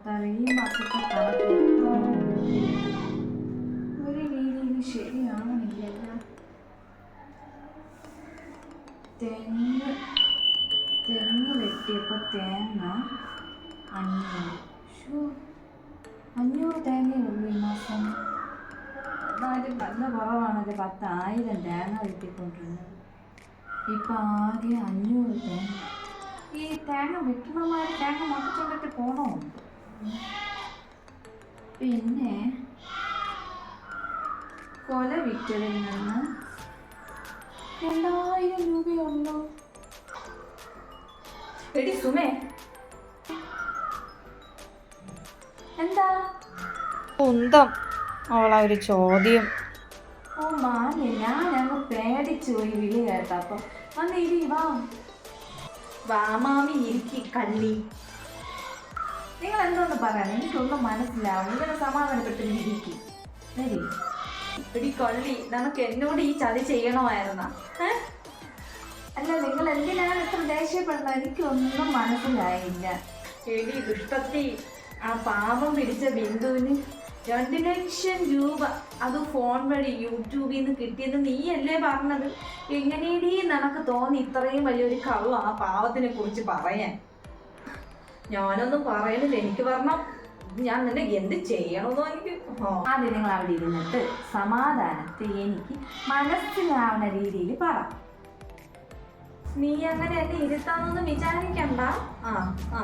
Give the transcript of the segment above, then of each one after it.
ഈ മാസത്തെ കണക്ക് ഒരു രീതിയിൽ ശരിയാവണില്ലല്ലോ തെങ്ങ് തെങ്ങ് വെട്ടിയപ്പോൾ തേങ്ങ അഞ്ഞൂറ് ഷോ അഞ്ഞൂറ് തേങ്ങയുള്ളൂ ഈ മാസം. അതായത് നല്ല കുറവാണത് പത്തായിരം തേങ്ങ വെട്ടിക്കൊണ്ടിരുന്നത് ഇപ്പം ആകെ അഞ്ഞൂറ് തേങ്ങ. ഈ തേങ്ങ വെട്ടണമാർ തേങ്ങ മൊത്തച്ചൊണ്ടിട്ട് പോണോ? പിന്നെ കൊല വിറ്റതിൽ നിന്ന് രണ്ടായിരം രൂപയുള്ളൂ എടി സുമേ. എന്താ? കുന്തം അവളാ ഒരു ചോദ്യം. ഓ മാനെ ഞാൻ അങ്ങ് പേടിച്ചു പോയി വിളി കേട്ടപ്പോ. അന്ന് ഇരി വാ വാമാമി ഇരിക്കി കള്ളി നിങ്ങൾ എന്തോന്ന് പറയാൻ? എനിക്കൊന്നും മനസ്സിലാവും. ഇങ്ങനെ സമാധാനപ്പെട്ട് ഇരിക്കും ശരി. എടി കൊള്ളി നമുക്ക് എന്നോട് ഈ ചതി ചെയ്യണമായിരുന്ന? അല്ല നിങ്ങൾ എന്തിനാണ് ഇത്ര ദേഷ്യപ്പെടുന്നത്? എനിക്കൊന്നും മനസ്സിലായില്ല. എടി ദുഷ്ടത്തി ആ പാപം പിടിച്ച ബിന്ദുവിന് രണ്ട് ലക്ഷം രൂപ. അത് ഫോൺ വഴി യൂട്യൂബിൽ നിന്ന് കിട്ടിയെന്ന് നീ അല്ലേ പറഞ്ഞത്? എങ്ങനെയടി നിനക്ക് തോന്നി ഇത്രയും വലിയൊരു കള്ളം ആ പാവത്തിനെ കുറിച്ച് പറയാൻ? ഞാനൊന്നും പറയുന്നില്ല. എനിക്ക് പറഞ്ഞാൽ ഞാൻ നിന്നെ എന്ത് ചെയ്യണമെന്നോ എനിക്ക് ആദ്യം നിങ്ങൾ അവിടെ ഇരുന്നിട്ട് സമാധാനത്തിൽ എനിക്ക് മനസ്സിലാവുന്ന രീതിയിൽ പറ. നീ അങ്ങനെ എന്നെ ഇരുത്താന്നൊന്നും വിചാരിക്കണ്ട. ആ ആ.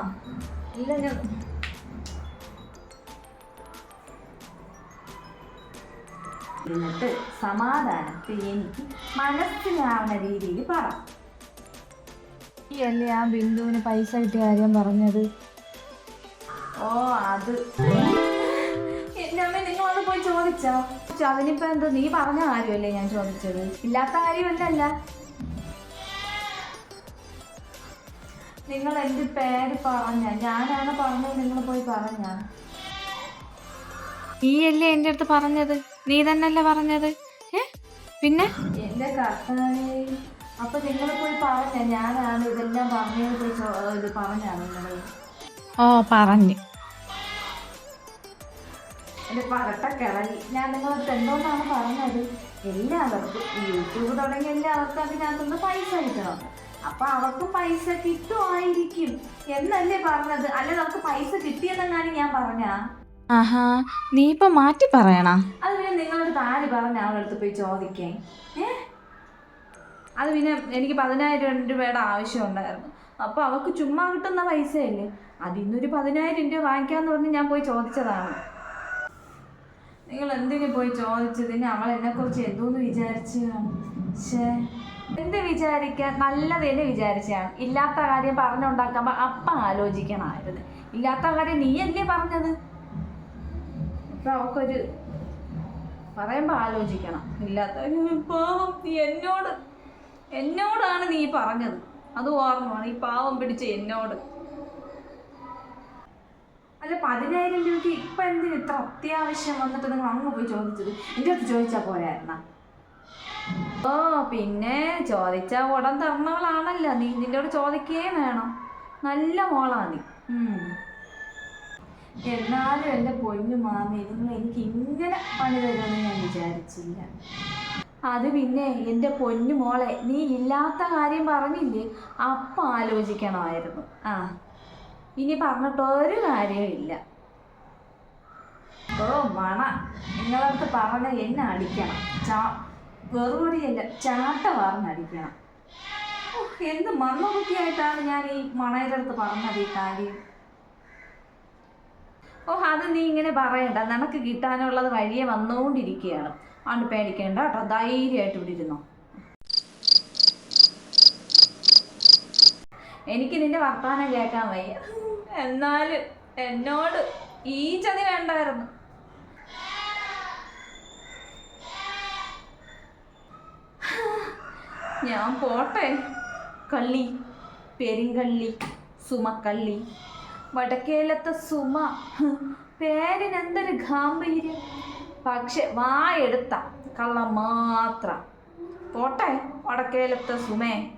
ഇല്ല ഞാൻ ഇരുന്നിട്ട് സമാധാനത്തിൽ എനിക്ക് മനസ്സിലാവുന്ന രീതിയിൽ പറ. ഈ ആ ബിന്ദുവിന് പൈസ കിട്ടിയ കാര്യം പറഞ്ഞത്? ഓ അത്. അമ്മ നിങ്ങളത് പോയി ചോദിച്ചോ? അതിനിപ്പോ എന്തോ നീ പറഞ്ഞ കാര്യമല്ലേ ഞാൻ ചോദിച്ചത്? ഇല്ലാത്ത കാര്യമല്ലല്ല നിങ്ങൾ എന്റെ പേര് പറഞ്ഞ? ഞാനാണ് പറഞ്ഞത് നിങ്ങൾ പോയി പറഞ്ഞ. നീ അല്ലേ എന്റെ അടുത്ത് പറഞ്ഞത്? നീ തന്നെയല്ലേ പറഞ്ഞത്? ഏ? പിന്നെ? എന്റെ കർത്താവേ. അപ്പൊ നിങ്ങൾ പോയി പറഞ്ഞ ഞാനാണ് ഇതെല്ലാം പറഞ്ഞത് ഇത് പറഞ്ഞാണ് നിങ്ങൾ ഓ പറഞ്ഞു. എന്റെ പരട്ട കിളകി ഞാൻ നിങ്ങളടുത്ത് എന്തുകൊണ്ടാണ് പറഞ്ഞത്? എല്ലാവർക്കും യൂട്യൂബ് തുടങ്ങിയ എല്ലാവർക്കും അതിനകത്തുനിന്ന് പൈസ കിട്ടണം. അപ്പൊ അവർക്ക് പൈസ കിട്ടുമായിരിക്കും എന്നല്ലേ പറഞ്ഞത്? അല്ല നമുക്ക് പൈസ കിട്ടിയതെന്നാണ് ഞാൻ പറഞ്ഞാ? ആഹാ നീ ഇപ്പൊ മാറ്റി പറയണ? അത് പിന്നെ നിങ്ങളടുത്ത് ആര് പറഞ്ഞ അവളടുത്ത് പോയി ചോദിക്കേ ഏ? അത് പിന്നെ എനിക്ക് പതിനായിരം രൂപയുടെ ആവശ്യം ഉണ്ടായിരുന്നു അപ്പോൾ അവൾക്ക് ചുമ്മാ കിട്ടുന്ന പൈസയല്ലേ? അതിന്നൊരു പതിനായിരം രൂപ വാങ്ങിക്കാമെന്ന് പറഞ്ഞ് ഞാൻ പോയി ചോദിച്ചതാണ്. നിങ്ങൾ എന്തിനു പോയി ചോദിച്ചതിന് അവൾ എന്നെ കുറിച്ച് എന്തോന്ന് വിചാരിച്ചതാണ് പക്ഷേ എന്ത് വിചാരിക്കാൻ? നല്ലത് തന്നെ വിചാരിച്ചാണ്. ഇല്ലാത്ത കാര്യം പറഞ്ഞുണ്ടാക്കുമ്പോൾ അപ്പം ആലോചിക്കണമായിരുന്നു. ഇല്ലാത്ത കാര്യം നീ നീയല്ലേ പറഞ്ഞത്? അപ്പം അവൾക്കൊരു പറയുമ്പോൾ ആലോചിക്കണം. ഇല്ലാത്ത പാവം നീ എന്നോട് എന്നോടാണ് നീ പറഞ്ഞത്. അത് ഓർമ്മമാണ് ഈ പാവം പിടിച്ച എന്നോട്. അല്ല പതിനായിരം രൂപയ്ക്ക് ഇപ്പൊ എന്തിന് ഇത്ര അത്യാവശ്യം വന്നിട്ട് നിങ്ങൾ അങ്ങ് പോയി ചോദിച്ചത്? എന്റെ അടുത്ത് ചോദിച്ചാൽ പോരായിരുന്ന ഓ പിന്നെ ചോദിച്ചാൽ ഉടൻ തരണവളാണല്ലോ നീ നിന്നോട് ചോദിക്കുകയും വേണം. നല്ല മോളാ നീ. എന്നാലും എന്റെ പൊന്നു മാമി നിങ്ങൾ എനിക്ക് ഇങ്ങനെ പണി തരുമെന്ന് ഞാൻ വിചാരിച്ചില്ല. അത് പിന്നെ എന്റെ പൊന്നു മോളെ നീ ഇല്ലാത്ത കാര്യം പറഞ്ഞില്ലേ? അപ്പം ആലോചിക്കണമായിരുന്നു. ആ ഇനി പറഞ്ഞിട്ട് ഒരു കാര്യമില്ല ഓ മണ. നിങ്ങളടുത്ത് പറഞ്ഞ എന്നെ അടിക്കണം. ചാ വെറുപടിയല്ല ചാട്ട പറഞ്ഞടിക്കണം എന്ത് മന്ദബുദ്ധിയായിട്ടാണ് ഞാൻ ഈ മണയുടെ അടുത്ത് പറഞ്ഞത് ഈ കാര്യം? ഓ അത് നീ ഇങ്ങനെ പറയണ്ട. നിനക്ക് കിട്ടാനുള്ളത് വഴിയെ വന്നുകൊണ്ടിരിക്കുകയാണ് അതുകൊണ്ട് പേടിക്കേണ്ട കേട്ടോ. ധൈര്യമായിട്ട് ഇവിടെ ഇരുന്നോ. എനിക്ക് നിന്റെ വർത്തമാനം കേൾക്കാൻ വയ്യ. എന്നാലും എന്നോട് ഈ ചതി വേണ്ടായിരുന്നു. ഞാൻ പോട്ടെ. കള്ളി പെരിങ്കള്ളി സുമക്കള്ളി വടക്കേലത്തെ സുമ. പേരിനെന്തൊരു ഗാംഭീര്യം. പക്ഷെ വായെടുത്ത കള്ളം മാത്രം. പോട്ടെ വടക്കേലത്തെ സുമേ.